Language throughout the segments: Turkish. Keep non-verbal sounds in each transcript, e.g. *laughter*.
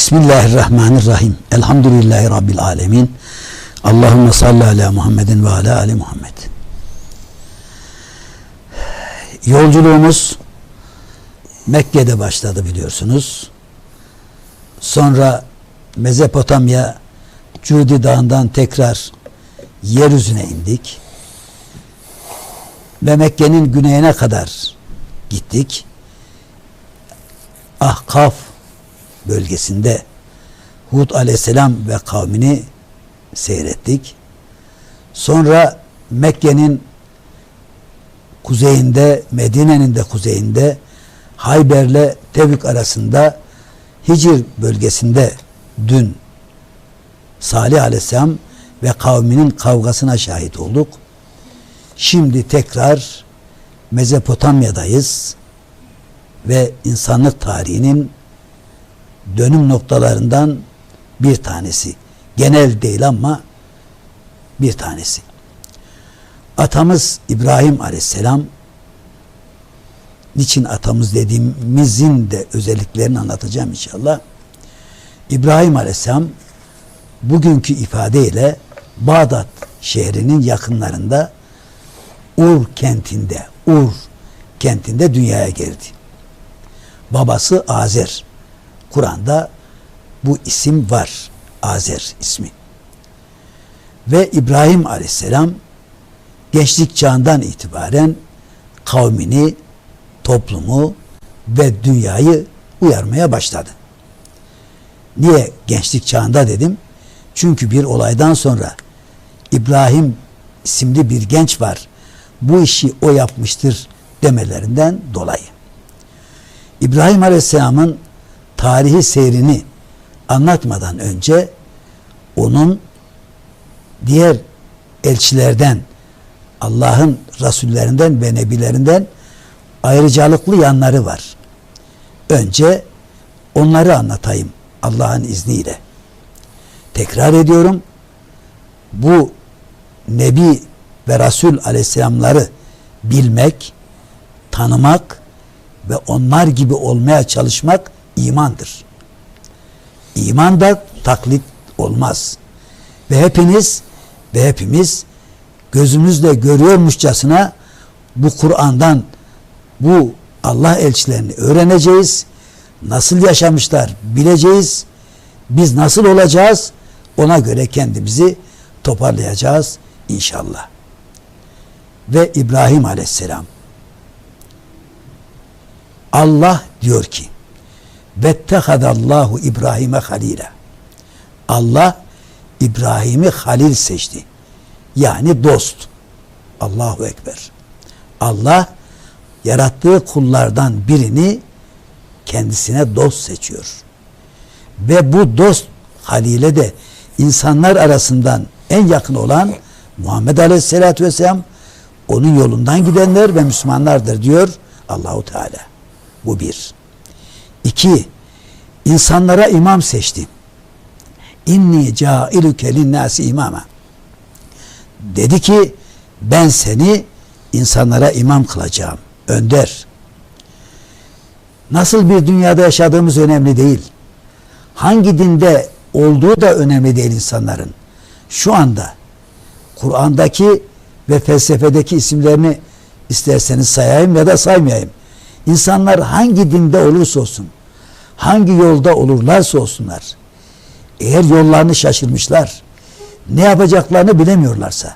Bismillahirrahmanirrahim. Elhamdülillahi Rabbil alemin. Allahümme salli ala Muhammedin ve ala ali Muhammed. Yolculuğumuz Mekke'de başladı biliyorsunuz. Sonra Mezopotamya Cudi Dağı'ndan tekrar yeryüzüne indik. Ve Mekke'nin güneyine kadar gittik. Ahkaf bölgesinde Hud aleyhisselam ve kavmini seyrettik. Sonra Mekke'nin kuzeyinde, Medine'nin de kuzeyinde Hayber'le Tevük arasında Hicr bölgesinde dün Salih aleyhisselam ve kavminin kavgasına şahit olduk. Şimdi tekrar Mezopotamya'dayız ve insanlık tarihinin dönüm noktalarından bir tanesi. Genel değil ama bir tanesi. Atamız İbrahim Aleyhisselam niçin atamız dediğimizin de özelliklerini anlatacağım inşallah. İbrahim Aleyhisselam bugünkü ifadeyle Bağdat şehrinin yakınlarında Ur kentinde, Ur kentinde dünyaya geldi. Babası Azer. Kur'an'da bu isim var. Azer ismi. Ve İbrahim Aleyhisselam gençlik çağından itibaren kavmini, toplumu ve dünyayı uyarmaya başladı. Niye gençlik çağında dedim? Çünkü bir olaydan sonra İbrahim isimli bir genç var. Bu işi o yapmıştır demelerinden dolayı. İbrahim Aleyhisselam'ın tarihi seyrini anlatmadan önce onun diğer elçilerden Allah'ın rasullerinden ve nebilerinden ayrıcalıklı yanları var. Önce onları anlatayım Allah'ın izniyle. Tekrar ediyorum. Bu Nebi ve Resul aleyhisselamları bilmek, tanımak ve onlar gibi olmaya çalışmak imandır. İman da taklit olmaz. Ve hepiniz ve hepimiz gözümüzle görüyormuşçasına bu Kur'an'dan bu Allah elçilerini öğreneceğiz. Nasıl yaşamışlar bileceğiz. Biz nasıl olacağız? Ona göre kendimizi toparlayacağız inşallah. Ve İbrahim Aleyhisselam Allah diyor ki Vettehadallahu İbrahim'e halile. Allah İbrahim'i halil seçti. Yani dost. Allahu Ekber. Allah yarattığı kullardan birini kendisine dost seçiyor. Ve bu dost haliyle de insanlar arasından en yakın olan Muhammed Aleyhisselatü Vesselam onun yolundan gidenler ve Müslümanlardır diyor Allahu Teala. Bu bir. İki, insanlara imam seçti. İnni cailüke linnâsi imama. Dedi ki ben seni insanlara imam kılacağım. Önder. Nasıl bir dünyada yaşadığımız önemli değil. Hangi dinde olduğu da önemli değil insanların. Şu anda Kur'an'daki ve felsefedeki isimlerini isterseniz sayayım ya da saymayayım. İnsanlar hangi dinde olursa olsun, hangi yolda olurlarsa olsunlar, eğer yollarını şaşırmışlar, ne yapacaklarını bilemiyorlarsa,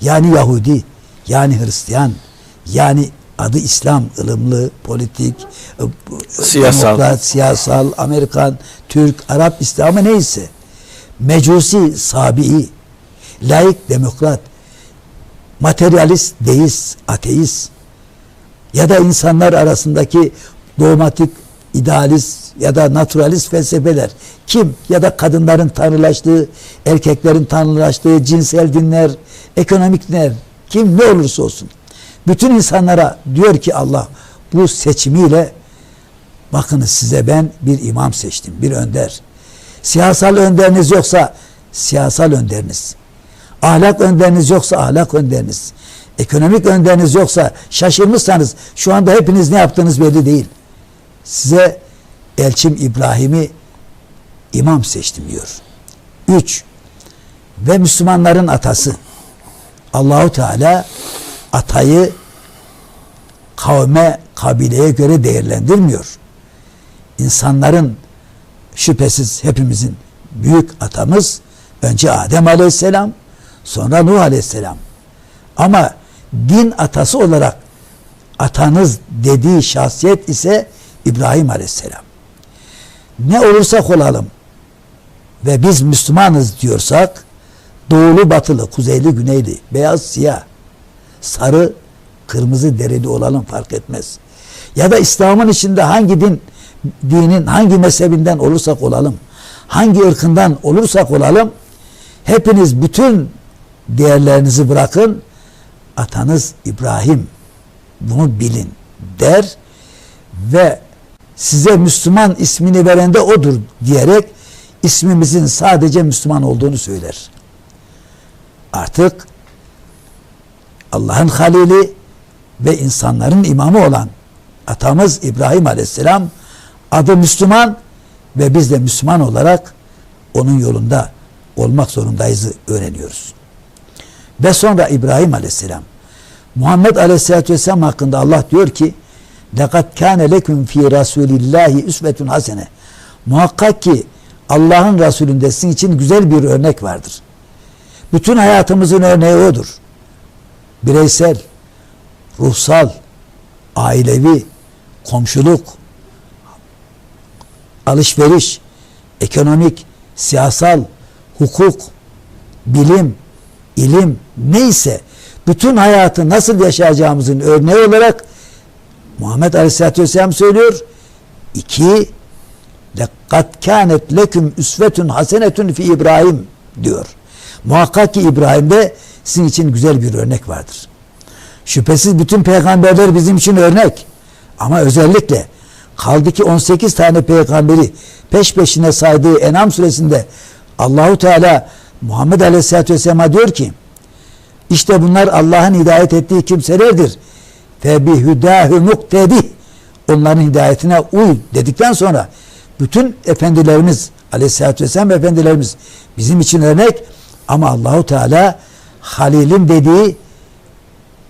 yani Yahudi, yani Hristiyan, yani adı İslam, ılımlı, politik, e, siyasal, demokrat, siyasal, Amerikan, Türk, Arap, İslamı neyse, mecusi, sabi'i, laik, demokrat, materyalist, deist, ateist, ya da insanlar arasındaki dogmatik, idealist ya da naturalist felsefeler. Kim? Ya da kadınların tanrılaştığı, erkeklerin tanrılaştığı cinsel dinler, ekonomik dinler kim ne olursa olsun. Bütün insanlara diyor ki Allah bu seçimiyle bakınız size ben bir imam seçtim, bir önder. Siyasal önderiniz yoksa siyasal önderiniz. Ahlak önderiniz yoksa ahlak önderiniz ekonomik önderiniz yoksa şaşırmışsanız şu anda hepiniz ne yaptığınız belli değil. Size elçim İbrahim'i imam seçtim diyor. Üç, ve Müslümanların atası. Allahu Teala atayı kavme, kabileye göre değerlendirmiyor. İnsanların şüphesiz hepimizin büyük atamız önce Adem Aleyhisselam, sonra Nuh Aleyhisselam. Ama din atası olarak atanız dediği şahsiyet ise İbrahim Aleyhisselam. Ne olursak olalım ve biz Müslümanız diyorsak doğulu batılı, kuzeyli güneyli, beyaz siyah, sarı kırmızı dereli olalım fark etmez. Ya da İslam'ın içinde hangi din dinin hangi mezhebinden olursak olalım, hangi ırkından olursak olalım hepiniz bütün değerlerinizi bırakın atanız İbrahim bunu bilin der ve size Müslüman ismini veren de odur diyerek ismimizin sadece Müslüman olduğunu söyler. Artık Allah'ın halili ve insanların imamı olan atamız İbrahim Aleyhisselam adı Müslüman ve biz de Müslüman olarak onun yolunda olmak zorundayız öğreniyoruz. Ve sonra İbrahim Aleyhisselam Muhammed Aleyhisselatü Vesselam hakkında Allah diyor ki لَقَدْ كَانَ لَكُمْ ف۪ي رَسُولِ اللّٰهِ üsvetun hasene Muhakkak ki Allah'ın Resulünde sizin için güzel bir örnek vardır. Bütün hayatımızın örneği odur. Bireysel, ruhsal, ailevi, komşuluk, alışveriş, ekonomik, siyasal, hukuk, bilim, ilim neyse bütün hayatı nasıl yaşayacağımızın örneği olarak Muhammed Aleyhisselatü Vesselam söylüyor. İki, لَقَدْ كَانَتْ لَكُمْ üsvetun hasenetun fi İbrahim diyor. Muhakkak ki İbrahim'de sizin için güzel bir örnek vardır. Şüphesiz bütün peygamberler bizim için örnek. Ama özellikle kaldı ki 18 tane peygamberi peş peşine saydığı Enam suresinde Allahu Teala Muhammed Aleyhisselatü Vesselam'a diyor ki işte bunlar Allah'ın hidayet ettiği kimselerdir. Fe bihudâhü muktedih onların hidayetine uy dedikten sonra bütün efendilerimiz Aleyhisselatü Vesselam efendilerimiz bizim için örnek ama Allahu Teala Halil'in dediği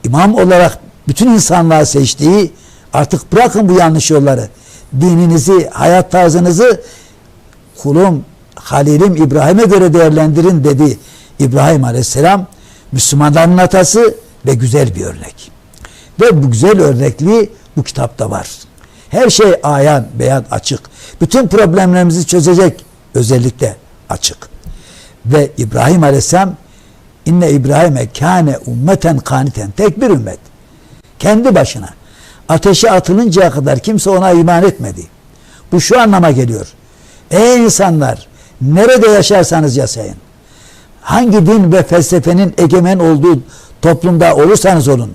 imam olarak bütün insanlığa seçtiği artık bırakın bu yanlış yolları. Dininizi, hayat tarzınızı kulum Halil'im İbrahim'e göre değerlendirin dedi İbrahim Aleyhisselam. Müslümanların atası ve güzel bir örnek. Ve bu güzel örnekliği bu kitapta var. Her şey ayan, beyan, açık. Bütün problemlerimizi çözecek özellikle açık. Ve İbrahim Aleyhisselam inne İbrahim'e kâne ummeten kaniten tek bir ümmet. Kendi başına. Ateşe atılıncaya kadar kimse ona iman etmedi. Bu şu anlama geliyor. Ey insanlar nerede yaşarsanız yaşayın. Hangi din ve felsefenin egemen olduğu toplumda olursanız olun.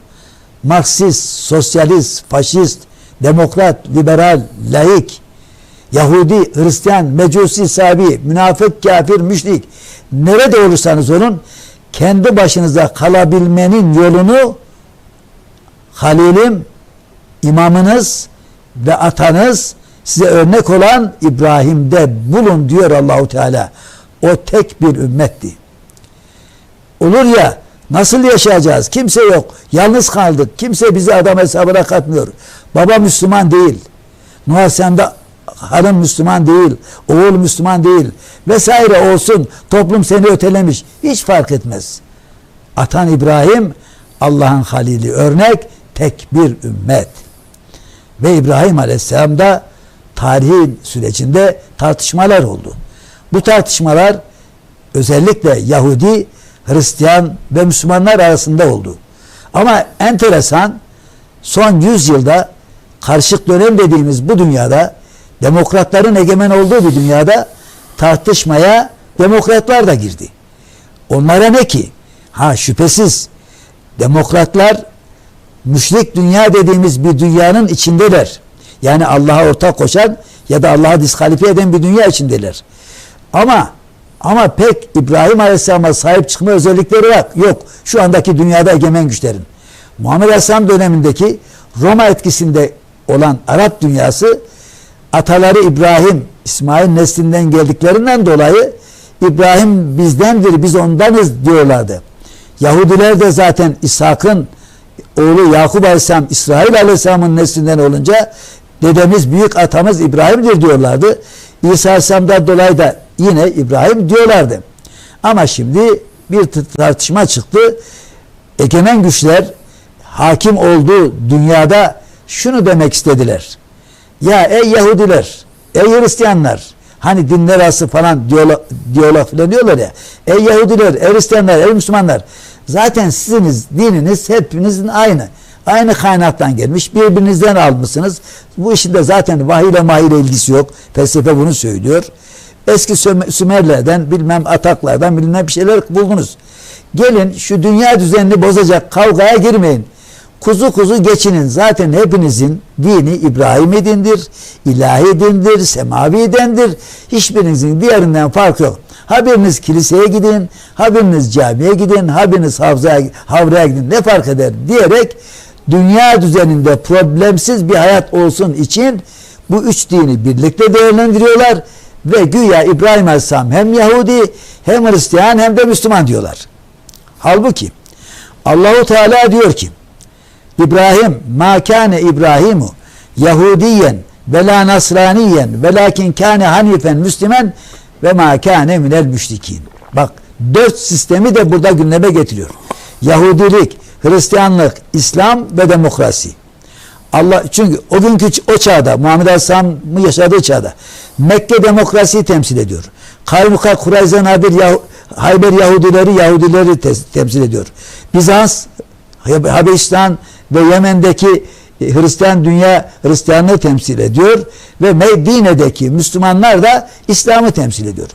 Marksist, sosyalist, faşist, demokrat, liberal, laik, Yahudi, Hristiyan, Mecusi, Sabi, münafık, kafir, müşrik nerede olursanız olun kendi başınıza kalabilmenin yolunu Halilim, imamınız ve atanız size örnek olan İbrahim'de bulun diyor Allahu Teala. O tek bir ümmetti. Olur ya nasıl yaşayacağız? Kimse yok. Yalnız kaldık. Kimse bizi adam hesabına katmıyor. Baba Müslüman değil. Aleyhisselam'da hanım Müslüman değil. Oğul Müslüman değil. Vesaire olsun. Toplum seni ötelemiş. Hiç fark etmez. Atan İbrahim Allah'ın halili örnek tek bir ümmet. Ve İbrahim Aleyhisselam'da tarihin sürecinde tartışmalar oldu. Bu tartışmalar özellikle Yahudi, Hristiyan ve Müslümanlar arasında oldu. Ama enteresan son 100 yılda karışık dönem dediğimiz bu dünyada demokratların egemen olduğu bir dünyada tartışmaya demokratlar da girdi. Onlara ne ki? Ha şüphesiz demokratlar müşrik dünya dediğimiz bir dünyanın içindeler. Yani Allah'a ortak koşan ya da Allah'a diskalifiye eden bir dünya içindeler. Ama ama pek İbrahim Aleyhisselam'a sahip çıkma özellikleri var. Yok. Şu andaki dünyada egemen güçlerin. Muhammed Aleyhisselam dönemindeki Roma etkisinde olan Arap dünyası ataları İbrahim İsmail neslinden geldiklerinden dolayı İbrahim bizdendir, biz ondanız diyorlardı. Yahudiler de zaten İshak'ın oğlu Yakup Aleyhisselam İsrail Aleyhisselam'ın neslinden olunca dedemiz büyük atamız İbrahim'dir diyorlardı. İsa Aleyhisselam'dan dolayı da yine İbrahim diyorlardı. Ama şimdi bir tartışma çıktı. Egemen güçler hakim olduğu dünyada şunu demek istediler. Ya ey Yahudiler, ey Hristiyanlar, hani dinler arası falan diyorlar, diyorlar diyorlar ya. Ey Yahudiler, ey Hristiyanlar, ey Müslümanlar. Zaten siziniz, dininiz hepinizin aynı. Aynı kaynaktan gelmiş. Birbirinizden almışsınız. Bu işin de zaten vahiy ile mahir ilgisi yok. Felsefe bunu söylüyor. Eski Sümerlerden bilmem ataklardan bilmem bir şeyler buldunuz. Gelin şu dünya düzenini bozacak kavgaya girmeyin. Kuzu kuzu geçinin. Zaten hepinizin dini İbrahim dindir, ilahi dindir, semavi dindir. Hiçbirinizin diğerinden farkı yok. Ha kiliseye gidin, ha biriniz camiye gidin, ha biriniz havzaya, havraya gidin ne fark eder diyerek dünya düzeninde problemsiz bir hayat olsun için bu üç dini birlikte değerlendiriyorlar ve güya İbrahim Aleyhisselam hem Yahudi hem Hristiyan hem de Müslüman diyorlar. Halbuki Allahu Teala diyor ki İbrahim ma kâne İbrahimu Yahudiyen ve la Nasraniyen ve lakin kâne hanifen Müslümen ve ma kâne minel müşrikin. Bak dört sistemi de burada gündeme getiriyor. Yahudilik, Hristiyanlık, İslam ve demokrasi. Allah çünkü o günkü o çağda Muhammed Aleyhisselam'ın yaşadığı çağda Mekke demokrasiyi temsil ediyor. Kaymuka Kurayza Nadir Yahu, Hayber Yahudileri Yahudileri te temsil ediyor. Bizans Habeşistan ve Yemen'deki Hristiyan dünya Hristiyanlığı temsil ediyor ve Medine'deki Müslümanlar da İslam'ı temsil ediyor.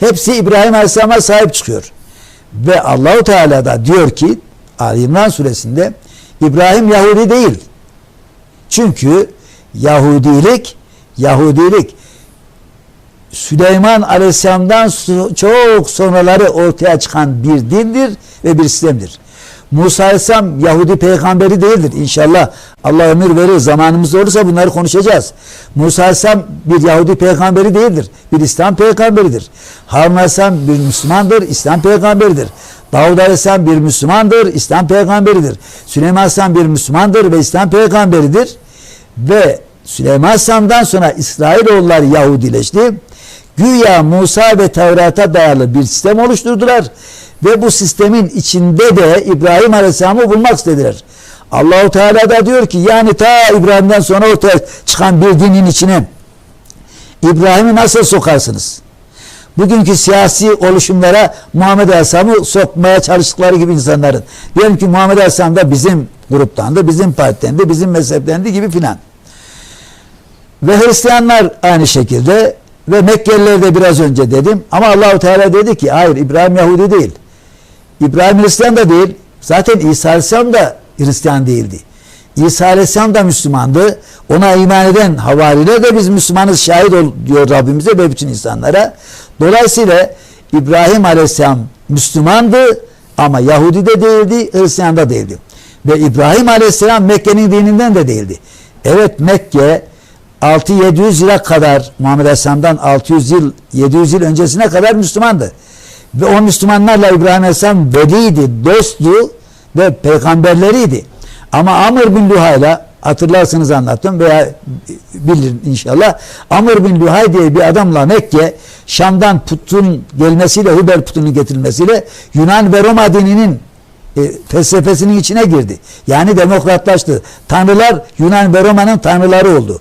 Hepsi İbrahim Aleyhisselam'a sahip çıkıyor. Ve Allahu Teala da diyor ki Ali İmran suresinde İbrahim Yahudi değil. Çünkü Yahudilik Yahudilik Süleyman Aleyhisselam'dan çok sonraları ortaya çıkan bir dindir ve bir sistemdir. Musa Aleyhisselam Yahudi peygamberi değildir. İnşallah Allah ömür verir. Zamanımız olursa bunları konuşacağız. Musa Aleyhisselam bir Yahudi peygamberi değildir. Bir İslam peygamberidir. Harun Aleyhisselam bir Müslümandır. İslam peygamberidir. Davud Aleyhisselam bir Müslümandır. İslam peygamberidir. Süleyman Aleyhisselam bir Müslümandır ve İslam peygamberidir. Ve Süleyman Aleyhisselam'dan sonra İsrailoğulları Yahudileşti. Güya Musa ve Tevrat'a dayalı bir sistem oluşturdular ve bu sistemin içinde de İbrahim Aleyhisselam'ı bulmak istediler. Allahu Teala da diyor ki yani ta İbrahim'den sonra ortaya çıkan bir dinin içine İbrahim'i nasıl sokarsınız? Bugünkü siyasi oluşumlara Muhammed Aleyhisselam'ı sokmaya çalıştıkları gibi insanların. Diyelim ki Muhammed Aleyhisselam da bizim gruptandı, bizim partitendi, bizim mezheptendi gibi filan. Ve Hristiyanlar aynı şekilde ve Mekkeliler de biraz önce dedim. Ama Allahu Teala dedi ki hayır İbrahim Yahudi değil. İbrahim Hristiyan da değil. Zaten İsa Aleyhisselam da Hristiyan değildi. İsa Aleyhisselam da Müslümandı. Ona iman eden havariler de biz Müslümanız şahit ol diyor Rabbimize ve bütün insanlara. Dolayısıyla İbrahim Aleyhisselam Müslümandı ama Yahudi de değildi, Hristiyan da değildi. Ve İbrahim Aleyhisselam Mekke'nin dininden de değildi. Evet Mekke 6-700 yıla kadar Muhammed Aleyhisselam'dan 600 yıl 700 yıl öncesine kadar Müslümandı. Ve o Müslümanlarla İbrahim Aleyhisselam veliydi, dosttu ve peygamberleriydi. Ama Amr bin Luhay'la hatırlarsınız anlattım veya bilir inşallah. Amr bin Luhay diye bir adamla Mekke Şam'dan putun gelmesiyle Hubel putunun getirilmesiyle Yunan ve Roma dininin e, felsefesinin içine girdi. Yani demokratlaştı. Tanrılar Yunan ve Roma'nın tanrıları oldu.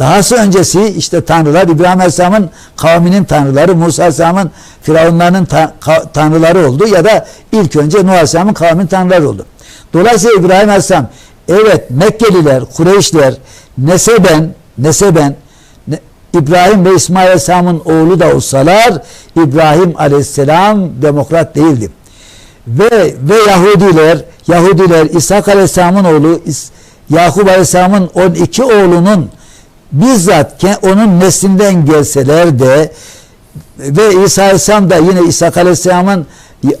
Dahası öncesi işte tanrılar İbrahim Aleyhisselam'ın kavminin tanrıları, Musa Aleyhisselam'ın firavunlarının ta tanrıları oldu ya da ilk önce Nuh Aleyhisselam'ın kavminin tanrıları oldu. Dolayısıyla İbrahim Aleyhisselam evet Mekkeliler, Kureyşler neseben neseben İbrahim ve İsmail Aleyhisselam'ın oğlu da olsalar İbrahim Aleyhisselam demokrat değildi. Ve ve Yahudiler Yahudiler İshak Aleyhisselam'ın oğlu Yakup Aleyhisselam'ın 12 oğlunun bizzat onun neslinden gelseler de ve İsa Aleyhisselam da yine İsa Aleyhisselam'ın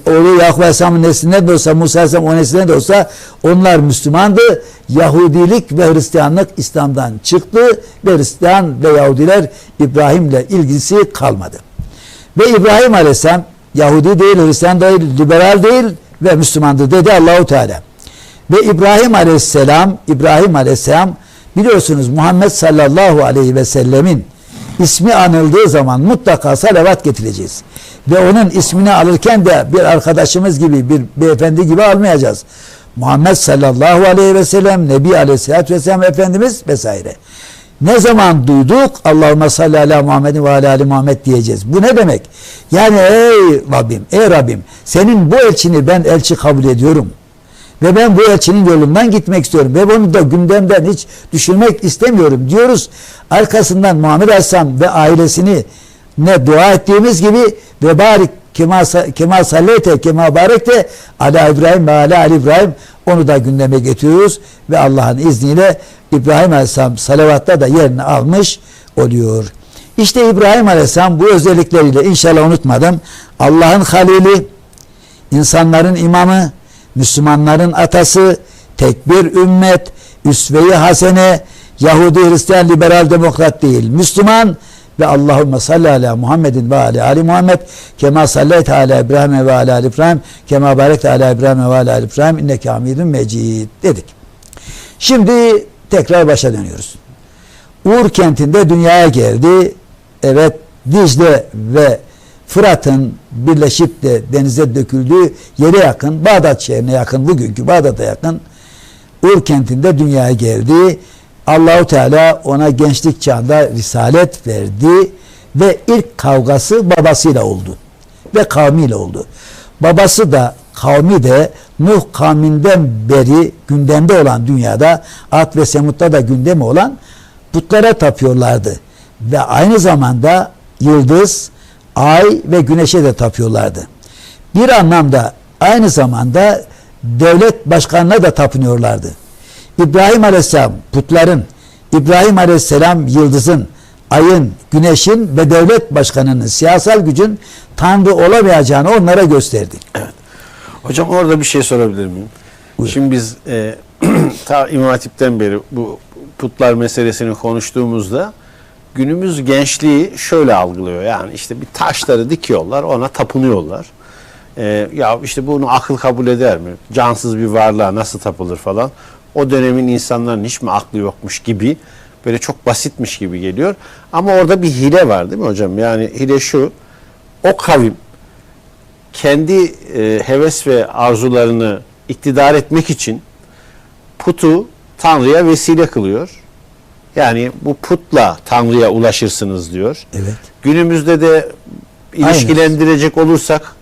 oğlu Yakup Aleyhisselam'ın neslinden de olsa Musa Aleyhisselam o neslinden de olsa onlar Müslümandı. Yahudilik ve Hristiyanlık İslam'dan çıktı ve Hristiyan ve Yahudiler İbrahim'le ilgisi kalmadı. Ve İbrahim Aleyhisselam Yahudi değil, Hristiyan değil, liberal değil ve Müslümandır dedi Allahu Teala. Ve İbrahim Aleyhisselam, İbrahim Aleyhisselam biliyorsunuz Muhammed sallallahu aleyhi ve sellemin ismi anıldığı zaman mutlaka salavat getireceğiz. Ve onun ismini alırken de bir arkadaşımız gibi, bir beyefendi gibi almayacağız. Muhammed sallallahu aleyhi ve sellem, Nebi aleyhissalatü vesselam Efendimiz vesaire. Ne zaman duyduk Allahümme salli ala Muhammedin ve ala ali Muhammed diyeceğiz. Bu ne demek? Yani ey Rabbim, ey Rabbim senin bu elçini ben elçi kabul ediyorum. Ve ben bu elçinin yolundan gitmek istiyorum. Ve bunu da gündemden hiç düşünmek istemiyorum diyoruz. Arkasından Muhammed Aleyhisselam ve ailesini ne dua ettiğimiz gibi ve barik kema, kema sallete kema barekte ala İbrahim ve ala Ali İbrahim onu da gündeme getiriyoruz ve Allah'ın izniyle İbrahim Aleyhisselam salavatta da yerini almış oluyor. İşte İbrahim Aleyhisselam bu özellikleriyle inşallah unutmadım. Allah'ın halili, insanların imamı, Müslümanların atası, tek bir ümmet, üsve-i hasene, Yahudi, Hristiyan, liberal, demokrat değil. Müslüman ve Allahümme salli ala Muhammedin ve ala Ali Muhammed kema salleyte ala İbrahim ve ala Ali İbrahim kema barekte ala İbrahim ve ala Ali İbrahim inneke hamidun mecid dedik. Şimdi tekrar başa dönüyoruz. Uğur kentinde dünyaya geldi. Evet Dicle ve Fırat'ın birleşip de denize döküldüğü yere yakın, Bağdat şehrine yakın, bugünkü Bağdat'a yakın Ur kentinde dünyaya geldi. Allahu Teala ona gençlik çağında risalet verdi ve ilk kavgası babasıyla oldu ve kavmiyle oldu. Babası da kavmi de Nuh kavminden beri gündemde olan dünyada Ad ve Semut'ta da gündemi olan putlara tapıyorlardı. Ve aynı zamanda yıldız, ay ve güneşe de tapıyorlardı. Bir anlamda aynı zamanda devlet başkanına da tapınıyorlardı. İbrahim Aleyhisselam putların, İbrahim Aleyhisselam yıldızın, ayın, güneşin ve devlet başkanının siyasal gücün tanrı olamayacağını onlara gösterdi. Evet. Hocam orada bir şey sorabilir miyim? Buyurun. Şimdi biz e, *clears throat* ta İmam Hatip'ten beri bu putlar meselesini konuştuğumuzda günümüz gençliği şöyle algılıyor. Yani işte bir taşları dikiyorlar, ona tapınıyorlar. E, ya işte bunu akıl kabul eder mi? Cansız bir varlığa nasıl tapılır falan. O dönemin insanların hiç mi aklı yokmuş gibi böyle çok basitmiş gibi geliyor. Ama orada bir hile var değil mi hocam? Yani hile şu. O kavim kendi e, heves ve arzularını iktidar etmek için putu Tanrı'ya vesile kılıyor. Yani bu putla Tanrı'ya ulaşırsınız diyor. Evet. Günümüzde de ilişkilendirecek olursak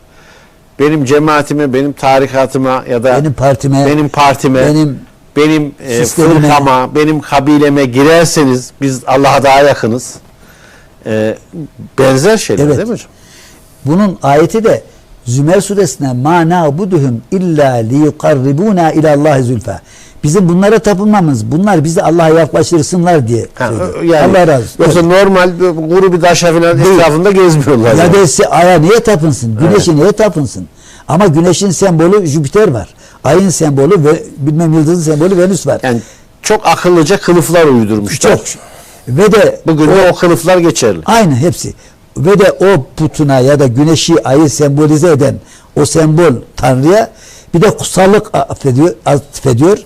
benim cemaatime, benim tarikatıma ya da Benim partime, benim partime, benim benim, e, fırkama, benim kabileme girerseniz biz Allah'a daha yakınız. E, benzer şeyler Evet. değil mi hocam? Bunun ayeti de Zümer suresine ma na'buduhum illa liyukarribuna ila Allah zülfa. Bizim bunlara tapınmamız, bunlar bizi Allah'a yaklaştırsınlar diye. Ha, söylüyor. yani, Allah razı olsun. Yoksa normal kuru bir taşa falan Değil. etrafında gezmiyorlar. Ya yani. aya niye tapınsın? Güneşe niye tapınsın? Ama güneşin sembolü Jüpiter var. Ayın sembolü ve bilmem yıldızın sembolü Venüs var. Yani çok akıllıca kılıflar uydurmuşlar. Çok. Ve de Bugün de o kılıflar geçerli. Aynı hepsi. Ve de o putuna ya da güneşi, ayı sembolize eden o sembol Tanrı'ya bir de kutsallık atfediyor, atfediyor.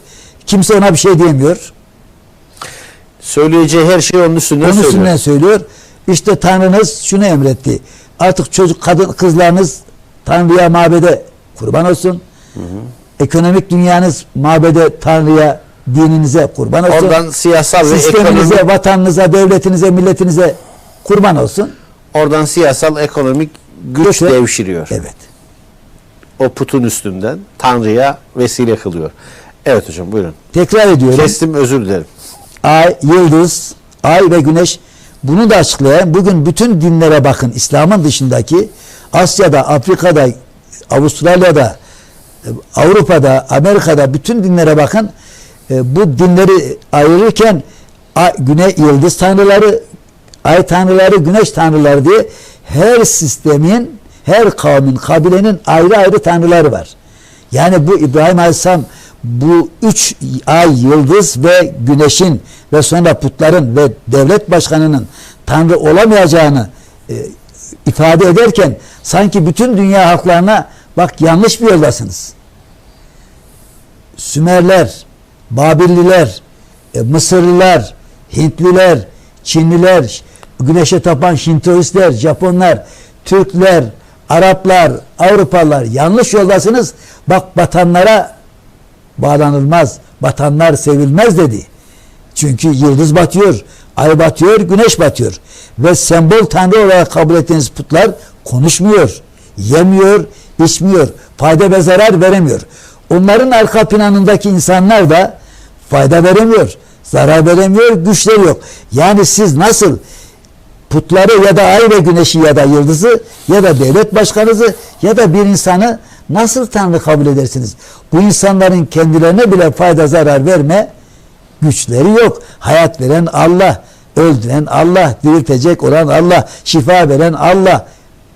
Kimse ona bir şey diyemiyor. Söyleyeceği her şey onun üstünden Onun söylüyor. üstünden söylüyor. İşte Tanrınız şunu emretti. Artık çocuk kadın kızlarınız Tanrı'ya mabede kurban olsun. Ekonomik dünyanız mabede Tanrı'ya dininize kurban olsun. Oradan siyasal ve Sisteminize, ekonomik, vatanınıza, devletinize, milletinize kurban olsun. oradan siyasal ekonomik güç Göçe- devşiriyor. Evet. O putun üstünden Tanrı'ya vesile kılıyor. Evet hocam buyurun. Tekrar ediyorum. Kestim özür dilerim. Ay, yıldız, ay ve güneş bunu da açıklayan bugün bütün dinlere bakın İslam'ın dışındaki Asya'da, Afrika'da, Avustralya'da, Avrupa'da, Amerika'da bütün dinlere bakın. E, Bu dinleri ayırırken ay, güne, yıldız tanrıları, ay tanrıları, güneş tanrıları diye her sistemin Her kavmin, kabilenin ayrı ayrı tanrıları var. Yani bu İbrahim Aleyhisselam bu üç ay, yıldız ve güneşin ve sonra putların ve devlet başkanının tanrı olamayacağını e, ifade ederken sanki bütün dünya halklarına bak yanlış bir yoldasınız. Sümerler, Babilliler, e, Mısırlılar, Hintliler, Çinliler, güneşe tapan Şintoistler, Japonlar, Türkler, Araplar, Avrupalılar yanlış yoldasınız. Bak batanlara bağlanılmaz. Batanlar sevilmez dedi. Çünkü yıldız batıyor, ay batıyor, güneş batıyor. Ve sembol tanrı olarak kabul ettiğiniz putlar konuşmuyor, yemiyor, içmiyor, fayda ve zarar veremiyor. Onların arka planındaki insanlar da fayda veremiyor, zarar veremiyor, güçleri yok. Yani siz nasıl putları ya da ay ve güneşi ya da yıldızı ya da devlet başkanınızı ya da bir insanı nasıl Tanrı kabul edersiniz? Bu insanların kendilerine bile fayda zarar verme güçleri yok. Hayat veren Allah, öldüren Allah, diriltecek olan Allah, şifa veren Allah.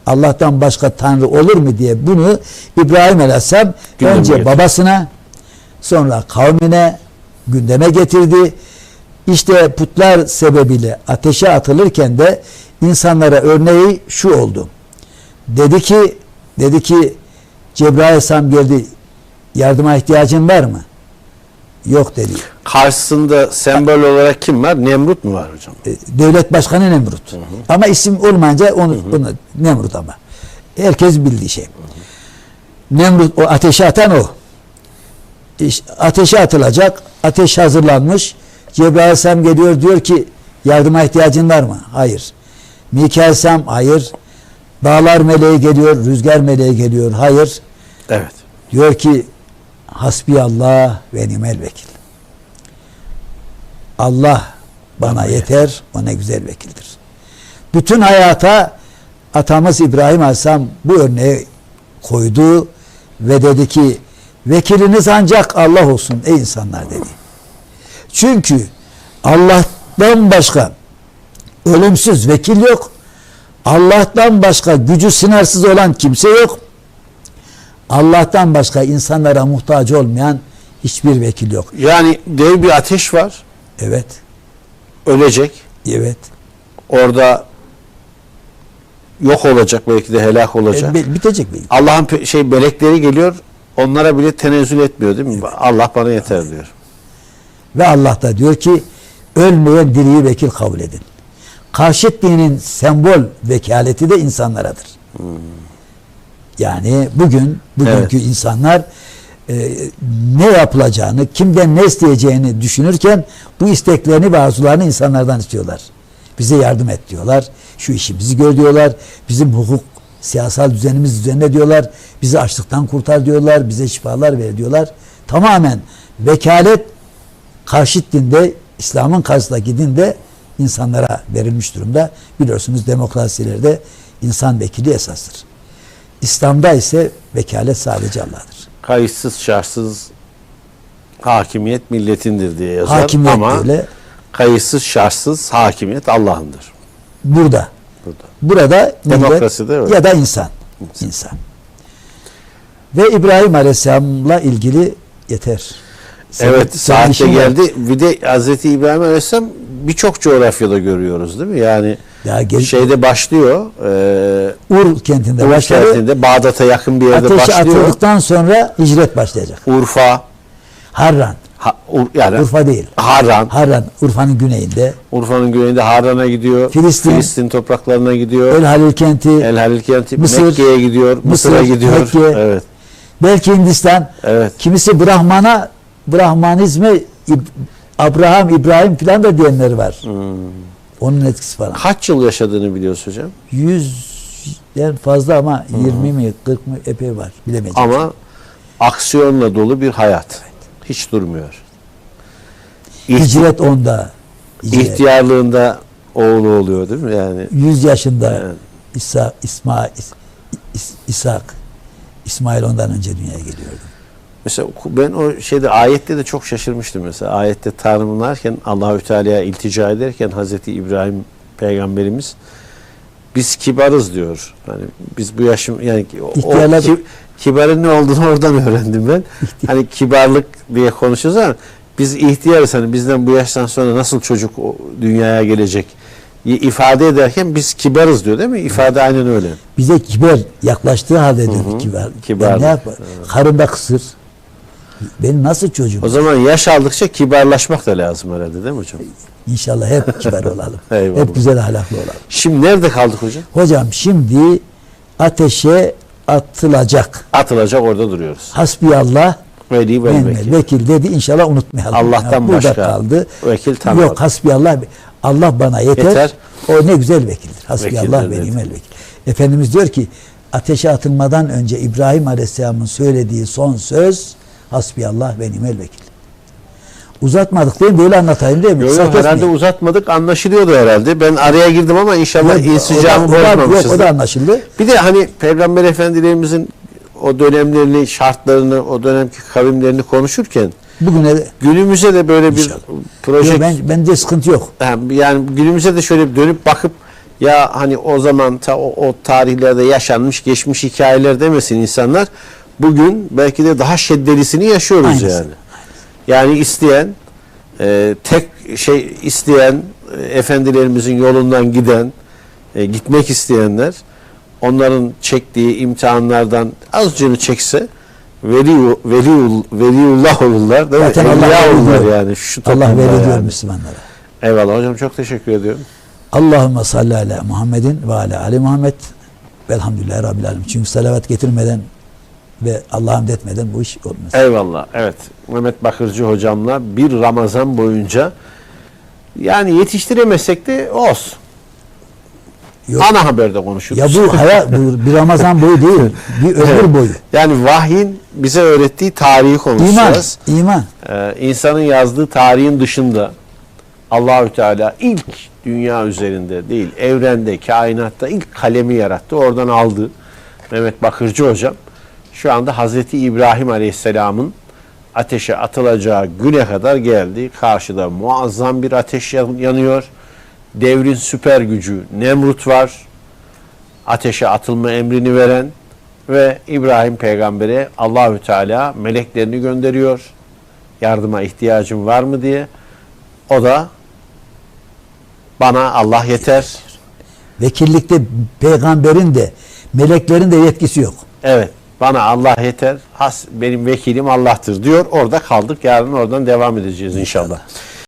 Allah'tan başka Tanrı olur mu diye bunu İbrahim Aleyhisselam Gündeme önce getirdi. babasına sonra kavmine gündeme getirdi. İşte putlar sebebiyle ateşe atılırken de insanlara örneği şu oldu. Dedi ki dedi ki Cebrail Aleyhisselam geldi. Yardıma ihtiyacın var mı? Yok dedi. Karşısında sembol olarak kim var? Nemrut mu var hocam? E, Devlet Başkanı Nemrut. Ama isim olmayınca onu, onu Nemrut ama. Herkes bildiği şey. Nemrut o ateşe atan o. İş- ateşe atılacak. Ateş hazırlanmış. Cebrail Aleyhisselam geliyor diyor ki yardıma ihtiyacın var mı? Hayır. Mikail Aleyhisselam hayır. Dağlar meleği geliyor, rüzgar meleği geliyor. Hayır. Evet. Diyor ki hasbi Allah ve nimel vekil. Allah bana yeter, o ne güzel vekildir. Bütün hayata atamız İbrahim Aleyhisselam bu örneği koydu ve dedi ki vekiliniz ancak Allah olsun ey insanlar dedi. Çünkü Allah'tan başka ölümsüz vekil yok. Allah'tan başka gücü sınırsız olan kimse yok. Allah'tan başka insanlara muhtaç olmayan hiçbir vekil yok. Yani dev bir ateş var. Evet, Ölecek. evet. Orada yok olacak belki de helak olacak. E, bi- bitecek bir. Allah'ın şey melekleri geliyor. Onlara bile tenezzül etmiyor değil mi? Allah bana yeter diyor. Ve Allah da diyor ki ölmeyen diriyi vekil kabul edin. Karşıt dinin sembol vekaleti de insanlaradır. Yani bugün bugünkü insanlar e, ne yapılacağını, kimden ne isteyeceğini düşünürken bu isteklerini ve arzularını insanlardan istiyorlar. Bize yardım et diyorlar. Şu işimizi gör diyorlar. Bizim hukuk, siyasal düzenimiz düzenle diyorlar. Bizi açlıktan kurtar diyorlar. Bize şifalar ver diyorlar. Tamamen vekalet karşıt dinde, İslam'ın karşısındaki dinde insanlara verilmiş durumda. Biliyorsunuz demokrasilerde insan vekili esastır. İslam'da ise vekalet sadece Allah'tır. Kayıtsız şartsız hakimiyet milletindir diye yazar. Hakimiyet Ama öyle. kayıtsız şartsız hakimiyet Allah'ındır. Burada. Burada. Burada Demokrasi de öyle. ya da insan. İnsan. Ve İbrahim Aleyhisselam'la ilgili yeter. Senin- evet saatte geldi. Bir de Hz. İbrahim Aleyhisselam birçok coğrafyada görüyoruz değil mi? Yani Ya gel- şeyde başlıyor. E, Ur kentinde Ur başladı. kentinde Bağdat'a yakın bir yerde Ateşe başlıyor. atıldıktan sonra hicret başlayacak. Urfa, Harran. ha, Ur- yani Urfa değil. Harran, Harran Urfa'nın güneyinde. Urfa'nın güneyinde Harran'a gidiyor. Filistin. Filistin topraklarına gidiyor. El Halil kenti. El Halil kenti Mısır, Mekke'ye gidiyor. Mısır'a Mısır, gidiyor. Mekke. Evet. Belki Hindistan. Evet. Kimisi Brahman'a Brahmanizme Abraham, İbrahim filan da diyenler var. Hmm. Onun etkisi falan. Kaç yıl yaşadığını biliyorsun hocam. Yüzden fazla ama 20 mi 40 mı epey var. Bilemeyeceğim. Ama aksiyonla dolu bir hayat. Hiç durmuyor. İhti- Hicret onda. Hicret. İhtiyarlığında oğlu oluyor değil mi? Yani 100 yaşında Evet. İsa, İsmail, İs, İs- İshak, İsmail ondan önce dünyaya geliyordu. Mesela ben o şeyde ayette de çok şaşırmıştım mesela. Ayette tanımlarken Allahü Teala'ya iltica ederken Hazreti İbrahim peygamberimiz biz kibarız diyor. Hani biz bu yaşım yani o, İhtiyarlar- ki- kibarın ne olduğunu *laughs* oradan öğrendim ben. hani kibarlık diye konuşuyoruz ama biz ihtiyarız hani bizden bu yaştan sonra nasıl çocuk o dünyaya gelecek ifade ederken biz kibarız diyor değil mi? İfade aynen öyle. Bize kibar yaklaştığı halde diyor kibar. Kibarlık. Ben ne yapar? Karında kısır. Benim nasıl çocuğum? O zaman yaş aldıkça kibarlaşmak da lazım herhalde değil mi hocam? İnşallah hep kibar olalım. *laughs* Hep güzel ahlaklı olalım. Şimdi nerede kaldık hocam? Hocam şimdi ateşe atılacak. Atılacak orada duruyoruz. Hasbiyallah Veli ve Mehmet vekil. vekil dedi inşallah unutmayalım. Allah'tan Burada başka kaldı. vekil tanımadı. Yok hasbiyallah Allah bana yeter. Yeter. O ne güzel vekildir. Hasbiyallah ve nimel vekil. Efendimiz diyor ki ateşe atılmadan önce İbrahim Aleyhisselam'ın söylediği son söz hasbiyallah ve nimel vekil. Uzatmadık değil mi? Böyle anlatayım değil mi? Yok, yok, herhalde uzatmadık anlaşılıyordu herhalde. Ben araya girdim ama inşallah Yok, insicamı bozmamışız. Yok o da anlaşıldı. Bir de hani Peygamber Efendilerimizin o dönemlerini, şartlarını, o dönemki kavimlerini konuşurken Bugüne de günümüze de böyle bir İnşallah. proje Yok, ben, bende sıkıntı yok. yani günümüze de şöyle bir dönüp bakıp ya hani o zaman ta o, o tarihlerde yaşanmış geçmiş hikayeler demesin insanlar. Bugün belki de daha şeddelisini yaşıyoruz Aynısı. yani. Yani isteyen e, tek şey isteyen e, efendilerimizin yolundan giden e, gitmek isteyenler onların çektiği imtihanlardan azıcını çekse veli veli veliullah olurlar değil mi? Zaten Allah Evliya veli olurlar yani şu Allah veli diyor yani. Müslümanlara. Eyvallah hocam çok teşekkür ediyorum. Allahümme salli ala Muhammedin ve ala Ali Muhammed velhamdülillahi rabbil alemin. Çünkü salavat getirmeden ve Allah'a hamd etmeden bu iş olmaz. Eyvallah. Evet. Mehmet Bakırcı hocamla bir Ramazan boyunca yani yetiştiremesek de olsun. Yok. Ana haberde konuşuruz. Ya bu *laughs* hayat bu bir Ramazan boyu değil, bir ömür Evet. boyu. Yani vahyin bize öğrettiği tarihi İman, konuşacağız. iman. Ee, insanın yazdığı tarihin dışında Allahü Teala ilk dünya üzerinde değil, evrende, kainatta ilk kalemi yarattı. Oradan aldı. Mehmet Bakırcı hocam şu anda Hazreti İbrahim Aleyhisselam'ın ateşe atılacağı güne kadar geldi. Karşıda muazzam bir ateş yan- yanıyor. Devrin süper gücü Nemrut var. Ateşe atılma emrini veren ve İbrahim peygambere Allahü Teala meleklerini gönderiyor. Yardıma ihtiyacım var mı diye. O da bana Allah yeter. Vekillikte peygamberin de meleklerin de yetkisi yok. Evet bana Allah yeter. Has, benim vekilim Allah'tır diyor. Orada kaldık. Yarın oradan devam edeceğiz inşallah.